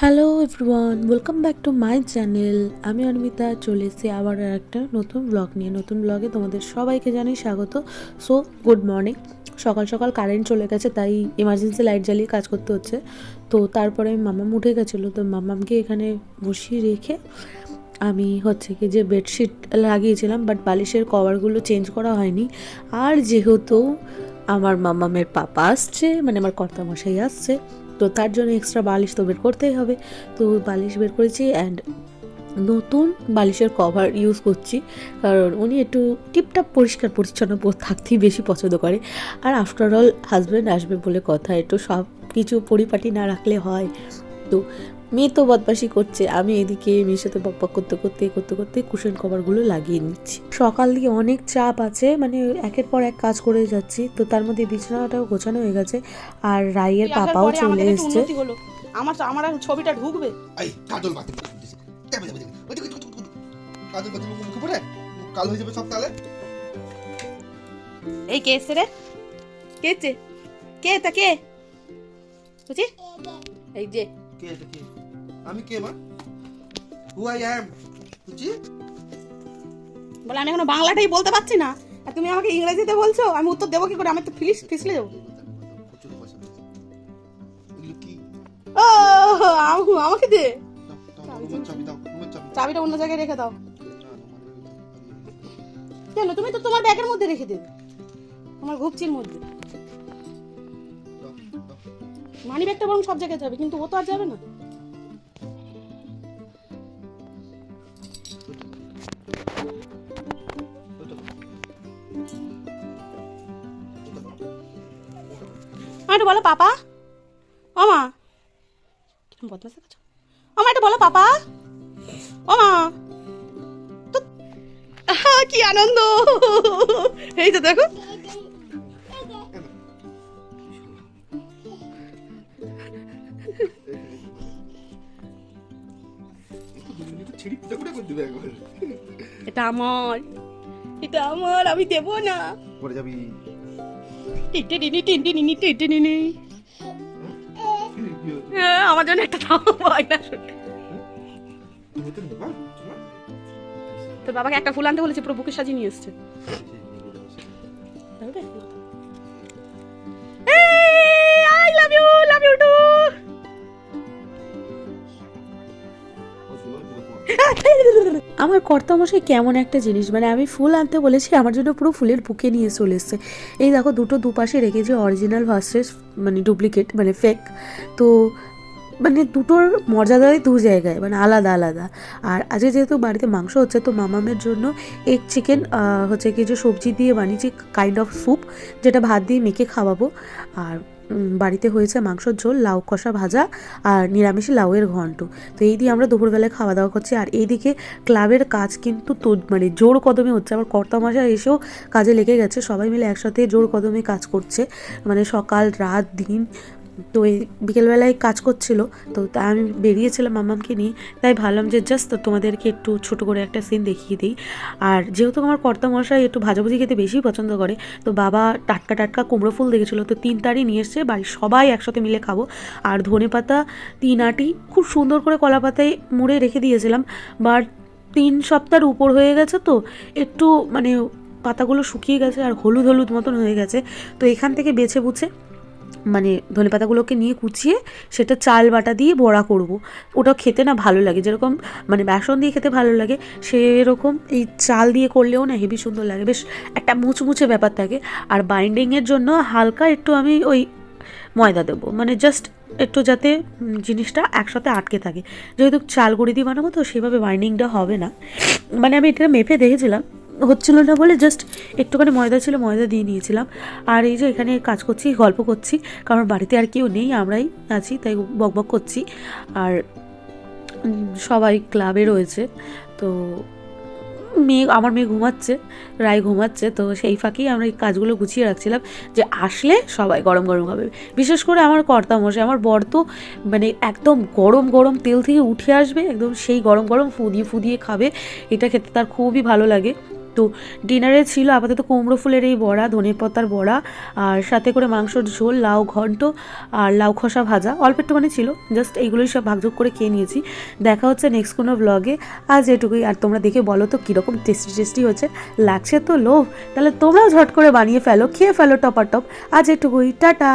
Hello everyone welcome back to my channel আমি অর্মিতা চলে এসেছি আবার একটা নতুন ব্লগ নিয়ে। নতুন ব্লগে তোমাদের সবাইকে জানাই স্বাগত। সো গুড মর্নিং সকাল সকাল কারেন্ট চলে গেছে, তাই এমার্জেন্সি লাইট জ্বালিয়ে কাজ করতে হচ্ছে। তো তারপরে মামাম উঠে গেছিল, তো মামামকে এখানে বসিয়ে রেখে আমি হচ্ছে কি যে বেডশিট লাগিয়েছিলাম বাট বালিশের কভারগুলো চেঞ্জ করা হয়নি। আর যেহেতু আমার মামামের পাপা আসছে মানে আমার কর্তামশাই আসছে তো তার জন্য এক্সট্রা বালিশ তো বের করতেই হবে। তো বালিশ বের করেছি অ্যান্ড নতুন বালিশের কভার ইউজ করছি। কারণ উনি একটু টিপটাপ পরিষ্কার পরিচ্ছন্ন থাকতেই বেশি পছন্দ করে। আর আফটার অল হাজব্যান্ড আসবে বলে কথা, একটু সব কিছু পরিপাটি না রাখলে হয়। তো মেয়ে তো বদমাশি করছে। আমি এদিকে মেয়ের সাথে বকবক করতে করতে করতে করতে কুশন কভারগুলো লাগিয়ে নিচ্ছি। সকাল দিয়ে অনেক চাপ আছে মানে একের পর এক কাজ করে যাচ্ছি তো তার মধ্যে বিছানাটাও গোছানো হয়ে গেছে আর রাইয়ের পাপাও চলে এসছে। আমার আমার ছবিটা ঢুকবে। এই কালো হয়ে যাবে সব তাহলে কে এসছে রে? কে এসছে? কে তা কে? বুঝি? এই যে। কে এটা কে? আমি কে, মা? হু আই অ্যাম বুঝছি বলে, আমি এখনও বাংলাটাই বলতে পারছি না। আর তুমি আমাকে ইংরেজিতে বলছো, আমি উত্তর দেবো কি করে? আমি তো ফিলিস ফিসলে যাব ও আমাকে দে। চাবিটা অন্য জায়গায় রেখে দাও। কেন? তুমি তো তোমার ব্যাগের মধ্যে রেখে দেবে আমার ঘুপচির মধ্যে। মানি ব্যাগটা বরং সব জায়গায় যাবে, কিন্তু ও তো আর যাবে না। একটু বলো পাপা। ও মা। কিরম বদমাশ দেখাচ্ছ। মা, একটু বলো পাপা। ও তো কি আনন্দ। এই তো দেখো। ছিঁড়ি পিতা করে করে একবার এটা আমার। এটা আমার আমি দেবো না। পরে যাবি। টিনটে নিনি টিনটে নিনি টিনটে নিনি হ্যাঁ, আমার জন্য একটা দাও না তো তোর বাবাকে একটা ফুল আনতে বলেছে পুরো বুকে সাজিয়ে নিয়ে এসছে। আই লাভ ইউ আমার কর্তামশাই কেমন একটা জিনিস মানে আমি ফুল আনতে বলেছি, আমার জন্য পুরো ফুলের বুকে নিয়ে চলে এসছে। এই দেখো, দুটো দুপাশে রেখেছি অরিজিনাল ভার্সেস মানে ডুপ্লিকেট মানে ফেক তো মানে দুটোর মর্যাদাই দু জায়গায় মানে আলাদা আলাদা। আর আজকে যেহেতু বাড়িতে মাংস হচ্ছে, তো মামামের জন্য এগ চিকেন হচ্ছে কিছু সবজি দিয়ে বানিয়েছি কাইন্ড অফ স্যুপ যেটা ভাত দিয়ে মেখে খাওয়াবো। আর বাড়িতে হয়েছে মাংসর ঝোল, লাউ কষা ভাজা আর নিরামিষ লাউয়ের ঘন্ট। তো এই দিয়ে আমরা দুপুরবেলায় খাওয়া দাওয়া করছি। আর এইদিকে ক্লাবের কাজ কিন্তু তো মানে জোর কদমে হচ্ছে। আবার কর্তামশা এসেও কাজে লেগে গেছে। সবাই মিলে একসাথে জোর কদমে কাজ করছে। মানে সকাল, রাত, দিন তো এই বিকেলবেলায় কাজ করছিল, তো তাই আমি বেরিয়েছিলাম মামামকে নিয়ে, তাই ভাবলাম যে জাস্ট তোমাদেরকে একটু ছোট করে একটা সিন দেখিয়ে দিই। আর যেহেতু আমার কর্তা মশাই একটু ভাজাভুজি খেতে বেশি পছন্দ করে, তো বাবা টাটকা টাটকা কুমড়ো ফুল দেখেছিলো, তো তিন তারই নিয়ে এসছে, বাড়ির সবাই একসাথে মিলে খাব। আর ধনে পাতা, তিন আটি, খুব সুন্দর করে কলা পাতায় মুড়ে রেখে দিয়েছিলাম বাট তিন সপ্তাহের উপর হয়ে গেছে তো, একটু মানে পাতাগুলো শুকিয়ে গেছে আর হলুদ হলুদ মতন হয়ে গেছে, তো এখান থেকে বেছে বুছে মানে ধনে পাতাগুলোকে নিয়ে কুচিয়ে সেটা চাল বাটা দিয়ে বড়া করব। ওটা খেতে না ভালো লাগে। যেরকম মানে বেসন দিয়ে খেতে ভালো লাগে, সেরকম এই চাল দিয়ে করলেও না হেভি সুন্দর লাগে। বেশ একটা মুচমুচে ব্যাপার থাকে। আর বাইন্ডিংয়ের জন্য হালকা একটু আমি ওই ময়দা দেবো। মানে জাস্ট একটু যাতে জিনিসটা একসাথে আটকে থাকে। যেহেতু চাল গুঁড়ি দিয়ে বানাবো তো সেভাবে বাইন্ডিংটা হবে না। মানে আমি এটা মেপে দেখেছিলাম। হচ্ছিল না বলে জাস্ট একটুখানি ময়দা ছিল, ময়দা দিয়ে নিয়েছিলাম। আর এই যে এখানে কাজ করছি, গল্প করছি, কারণ বাড়িতে আর কেউ নেই, আমরাই আছি, তাই বকবক করছি। আর সবাই ক্লাবে রয়েছে, তো মেয়ে, আমার মেয়ে ঘুমাচ্ছে, রায় ঘুমাচ্ছে, তো সেই ফাঁকেই আমরা এই কাজগুলো গুছিয়ে রাখছিলাম যে আসলে সবাই গরম গরম খাবে। বিশেষ করে আমার কর্তা মশাই, আমার বর তো মানে একদম গরম গরম তেল থেকে উঠে আসবে, একদম সেই গরম গরম ফুদিয়ে ফুদিয়ে খাবে, এটা খেতে তার খুবই ভালো লাগে। তো ডিনারে ছিল, আপাতত কুমড়ো ফুলের এই বড়া, ধনে পাতার বড়া, আর সাথে করে মাংসর ঝোল, লাউ ঘন্ট আর লাউ খসা ভাজা, অল্প একটুখানি ছিল। জাস্ট এইগুলোই সব ভাগযোগ করে খেয়ে নিয়েছি। দেখা হচ্ছে নেক্সট কোনো ব্লগে আজ এটুকুই। আর তোমরা দেখে বলো তো, কীরকম টেস্টি টেস্টি হচ্ছে লাগছে তো লোভ? তাহলে তোমরাও ঝট করে বানিয়ে ফেলো, খেয়ে ফেলো টপার টপ আজ এটুকুই। টাটা!